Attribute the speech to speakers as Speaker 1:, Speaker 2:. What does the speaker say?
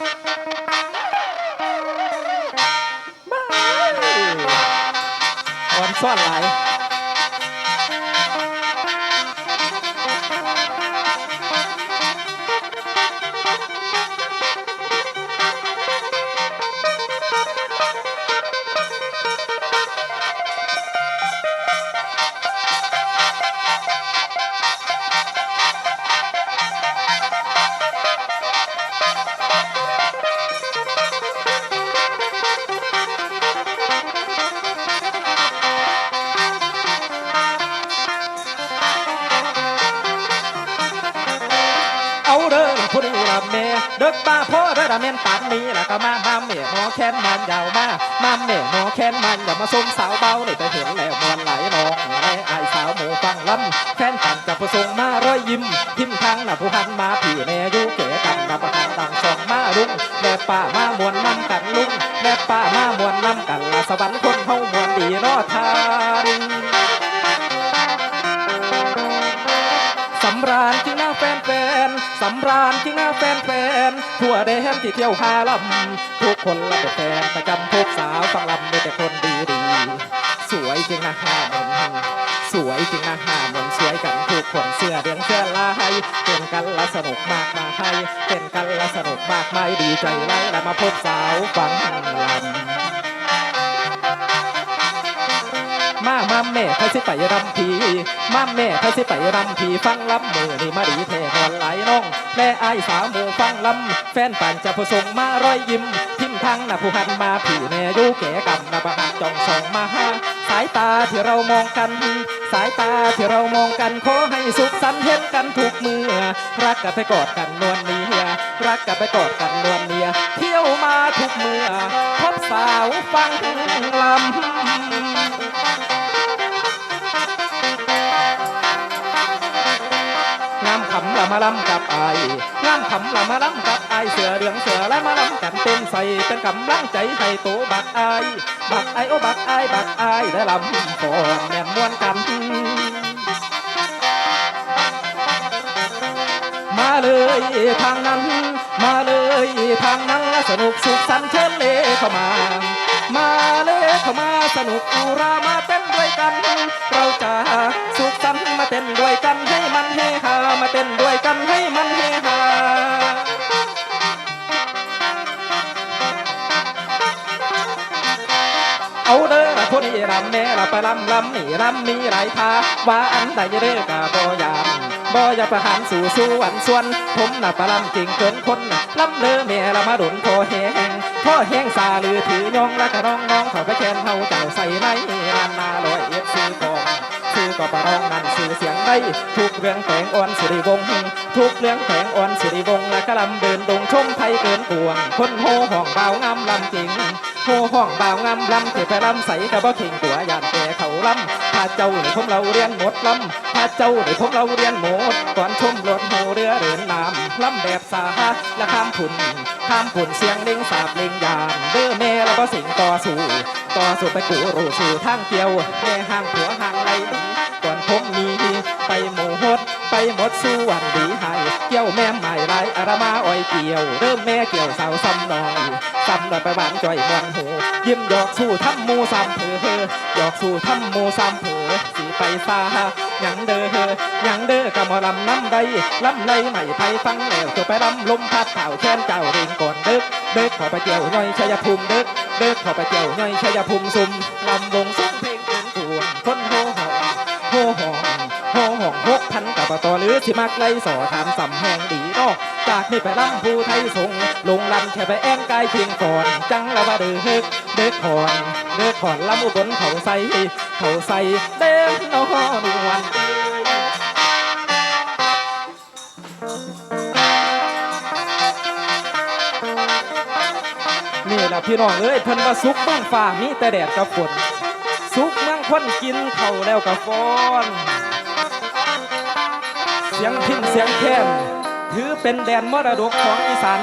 Speaker 1: บายออนซ่อนหลายาเด้อละผู้นี้ละเม่เด็กบ้าพ่อเด้อละแม่นตันนี้ละก็มามาเม่หมอแค้นมันยาวมามาเม่หมอแค้นมันอย่ามาส้มสาวเบาเลยไปเห็นแล้วมวนไหลนองแม่ไอ้สาวหมูฟังลำแฟนตันจะผู้ทรงมาร้อยยิ้มทิมทางน่ะผู้หันมาพี่แน่อยุเก๋กันนับประกันต่างสองมาลุงแม่ป้ามามวนนำกันลุงแม่ป้าาแฟนแฟนๆสำราญจริงนะแฟนแฟนๆทั่วแดนที่เที่ยวหาลำทุกคนละเป็นแฟนประจำทุกสาวฟังลำมีแต่คนดีดีสวยจริงนะห้ามนสวยจริงนะห้ามนสวยกันทุกคนเสื้อเดียงเสื้อลายเป็นกันละสนุกมากมาให้เป็นกันละสนุกมากไม่ดีใจไรและมาพบสาวฟังลำ มามแม่พาสิไปรำพีมาแม่พาสิไปรำพีฟังลำมือนี่มาดีแท้หอนไหลายน้อง แม่อายสาวหมูฟังลำแฟนป่านจะผู้ส่งมารอยยิ้ม ทิมทางน่ะผู้หันมาผีแน่ยู่แก่กำน่ะประหักจ้องส่องมาหาสายตาที่เรามองกัน สายตาที่เรามองกันขอให้สุขสันต์เห็นกันทุกเมื่อรักกันไปกอดกันนวลเนียรักกันไปกอดกันนวลเนียเที่ยวมาทุกเมื่อพบสาวฟังลำ มขำละมาลำกับไอเสือเหลืองเสือและมาลำกันเต้นใส่เป็นกำลังใจให้โตบักไอบักไอโอบักไอบักไอายได้ลำก่อนแม่นมวนกัน มาเลยทางนั้น มาเลยทางนั้นและสนุกสุขสันเชิญเลเข้ามา มาเลยเข้ามาสนุกอุรามาเต้นด้วยกัน เราจะสุขสันมาเต้นด้วยกันให้มันเฮ เอาเด้อคนนี้รำแม่ละไปรำลำนี่รำมีหลายท่าว่าอันใดเด้อกะบ่ยามบ่อย่าประหารสู่สู่อันส่วน ผมน่ะประลำจริงเกินคนน่ะลำเด้อแม่ละมาดุนพอแห้งพอแห้งสาลือถือยองและก็น้องน้องเขาไปแคนเฮาเจ้าใส่ในรานนาลอยเอ็ดซื้อกองชื่อก็ประรองนั่นชื่อเสียงได้ทุกเรื่องแฝงอ่อนสิริวงศ์ทุกเรื่องแฝงอ่อนสิริวงศ์และกะลำเดินดงชมไทยเกินปวงคนโหห้องเบางามลำจริง โหห้องเบาวงามลำเที่ไปลำใสกะบ่เข่งตัวยานแก่เขาลำถ้าเจ้าในพมเราเรียนหมดลำถ้าเจ้าในพมเราเรียนหมดก่อนชมรถโหเรือเดินน้ำลำแบบสาและข้ามผุนข้ามผุนเสียงเล่งสาบเล่งยานเด้อแม่แล้วก็สิงต่อสู้ต่อสู้ไปกูรู้สู่ทางเกี่ยวแม่ห่างผัวห่างไรดี หมดส่วนดีให้เกี่ยวแม่ใหม่ไรอารมาอ้อยเกี่ยว เริ่มแม่เกี่ยวสาวซ้ำหน่อยซ้ำหน่อยไปบ้านจ่อยมวนหูยิ้มหยอกสู้ทำมูซ้ำเผอหยอกสู้ทำมูซ้ำเผอสีไปซายังเด้อเฮอยังเด้อกะมอลำน้ำใดลำไรใหม่ไทยฟังแล้วจะไปลำลมพัดเผาแค้นเจ้าเริงก่อนเด็กเด็กขอไปเจียวย่อยชัยภูมิเด็กเด็กขอไปเจียวย่อยชัยภูมิซุ่มลำวงซุ้มเพลงเกินกวนคนโหหอโหหอ หหองหกพันกับต่อหรือสิมักไล่สอถามสำแหงดีนอกจากนี่ไปล่ำผู้ไทยสงลงลันแค่ไปแองกายเพียงก่อนจังละว่าเดือเฮกเด็กขอนเด็กขอนลำอุบลเขาใส่เขาใส่เด้อนอนวันนี่แหละพี่น้องเอ้ยเพิ่นว่าสุกเมืองฟ้ามีแต่แดดกับฝนสุกมืองคนกินเขาแล้วกับฟอน เสียงพินเสียงแค้นถือเป็นแดนมรดกของอีสาน